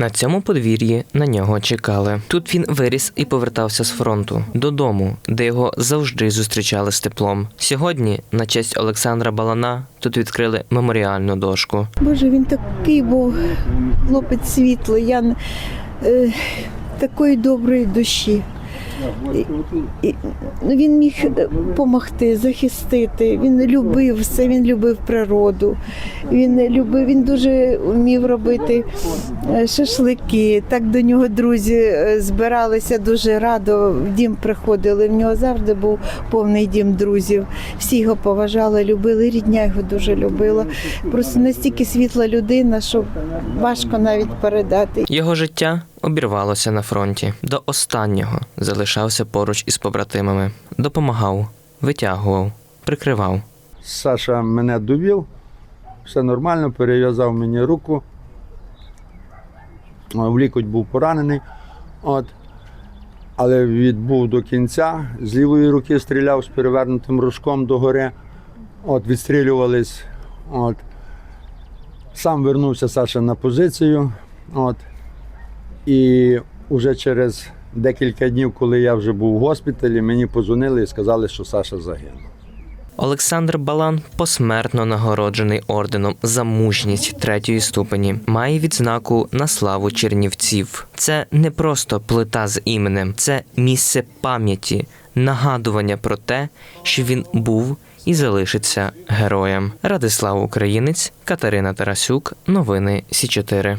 На цьому подвір'ї на нього чекали. Тут він виріс і повертався з фронту додому, де його завжди зустрічали з теплом. Сьогодні, на честь Олександра Балана, тут відкрили меморіальну дошку. Боже, він такий був хлопець світлий, я е, такої доброї душі. І, ну, він міг допомогти, захистити. Він любив все, він любив природу. Він любив, він дуже вмів робити е, шашлики. Так до нього друзі е, збиралися дуже радо. В дім приходили. В нього завжди був повний дім друзів. Всі його поважали, любили. Рідня його дуже любила. Просто настільки світла людина, що важко навіть передати. Його життя обірвалося на фронті. До останнього залишався поруч із побратимами, допомагав, витягував, прикривав. Саша мене довів, все нормально, перев'язав мені руку. В лікоть був поранений. От. Але відбув до кінця. З лівої руки стріляв з перевернутим рожком догори. От, відстрілювались. От. Сам вернувся Саша на позицію. От. І вже через декілька днів, коли я вже був в госпіталі, мені позвонили і сказали, що Саша загинув. Олександр Балан посмертно нагороджений орденом за мужність третьої ступені. Має відзнаку на славу чернівців. Це не просто плита з іменем, це місце пам'яті, нагадування про те, що він був і залишиться героєм. Радислав Українець, Катерина Тарасюк, новини Сі 4